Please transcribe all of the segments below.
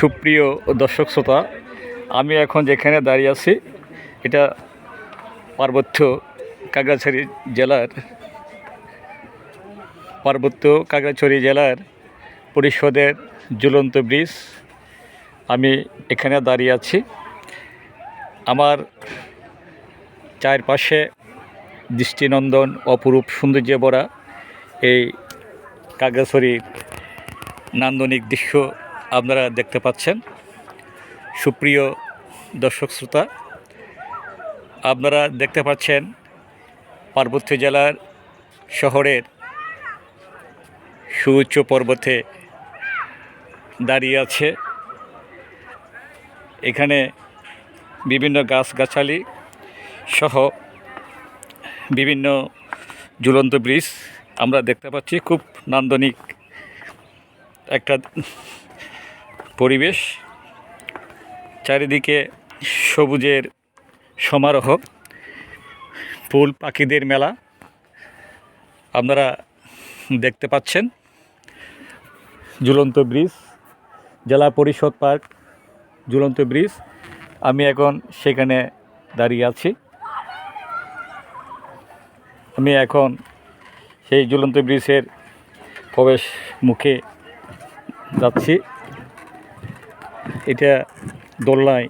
সুপ্রিয় দর্শক শ্রোতা, আমি এখন যেখানে দাঁড়িয়ে আছি, এটা পার্বত্য কাগড়াছড়ি জেলার, পার্বত্য কাগড়াছড়ি জেলার পরিষদের ঝুলন্ত ব্রিজ, আমি এখানে দাঁড়িয়ে আছি। আমার চারপাশে দৃষ্টিনন্দন, অপরূপ সৌন্দর্যে ভরা এই কাগড়াছড়ির নান্দনিক দৃশ্য আপনারা দেখতে পাচ্ছেন। সুপ্রিয় দর্শক শ্রোতা, আপনারা দেখতে পাচ্ছেন পার্বত্য জেলার শহরের সুউচ্চ পর্বতে দাঁড়িয়ে আছে। এখানে বিভিন্ন গাছগাছালি সহ বিভিন্ন ঝুলন্ত ব্রিজ আমরা দেখতে পাচ্ছি। খুব নান্দনিক একটা পরিবেশ, চারিদিকে সবুজের সমারোহ, ফুল পাখিদের মেলা, আপনারা দেখতে পাচ্ছেন। ঝুলন্ত ব্রিজ, জেলা পরিষদ পার্ক, ঝুলন্ত ব্রিজ, আমি এখন সেখানে দাঁড়িয়ে আছি। আমি এখন সেই ঝুলন্ত ব্রিজের প্রবেশ মুখে যাচ্ছি। এটা দোলনায়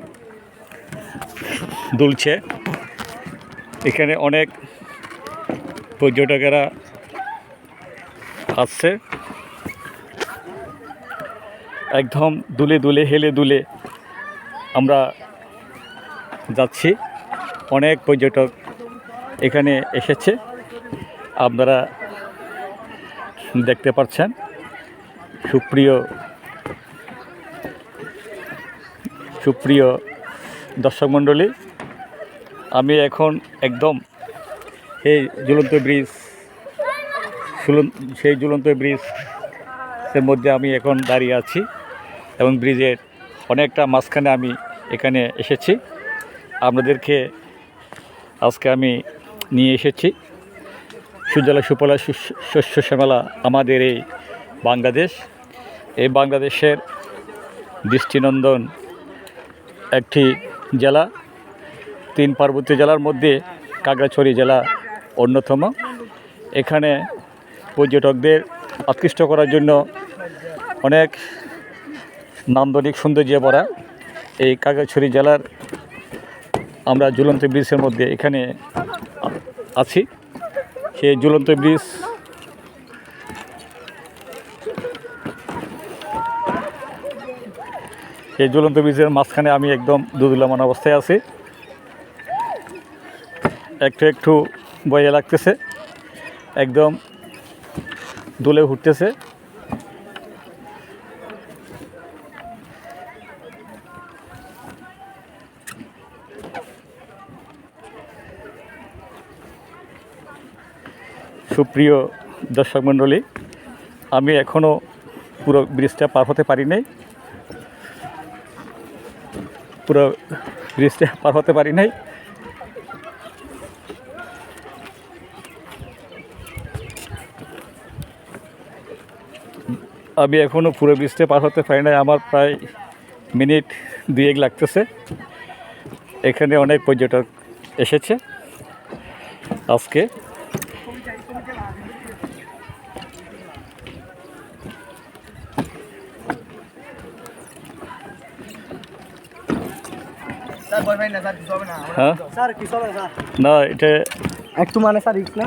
দুলছে। এখানে অনেক পর্যটকেরা আসছে। একদম দুলে দুলে, হেলে দুলে আমরা যাচ্ছি। অনেক পর্যটক এখানে এসেছে। আপনারা দেখতে পাচ্ছেন। সুপ্রিয় সুপ্রিয় দর্শক মণ্ডলী, আমি এখন একদম এই ঝুলন্ত ব্রিজ সেই ঝুলন্ত ব্রিজের মধ্যে আমি এখন দাঁড়িয়ে আছি এবং ব্রিজের অনেকটা মাঝখানে আমি এখানে এসেছি। আপনাদেরকে আজকে আমি নিয়ে এসেছি। সুজলা শস্য- শস্য শ্যামলা আমাদের এই বাংলাদেশ। এই বাংলাদেশের দৃষ্টিনন্দন একটি জেলা, তিন পার্বত্য জেলার মধ্যে কাগড়াছড়ি জেলা অন্যতম। এখানে পর্যটকদের আকৃষ্ট করার জন্য অনেক নান্দনিক সৌন্দর্যে ভরা এই কাগড়াছড়ি জেলার আমরা ঝুলন্ত ব্রিজের মধ্যে এখানে আছি। সেই ঝুলন্ত ব্রিজ সেই ঝুলন্ত ব্রিজের মাঝখানে আমি একদম দুদুলামান অবস্থায় আছি। একটু একটু বয়ে লাগতেছে, একদম দুলে উঠতেছে সুপ্রিয় দর্শক মণ্ডলী, আমি এখনও পুরো ব্রিজটা পার হতে পারি নাই। পুরো ব্রিজটা পার হতে পারি নাই। আমি এখনও পুরো ব্রিজটা পার হতে পারি নাই, আমার প্রায় মিনিট দুয়েক লাগতেছে। এখানে অনেক পর্যটক এসেছে। আজকে স্যার ভয় পাই না স্যার কিছু হবে না হ্যাঁ? না এটা একটু মানে স্যার রিক্স না।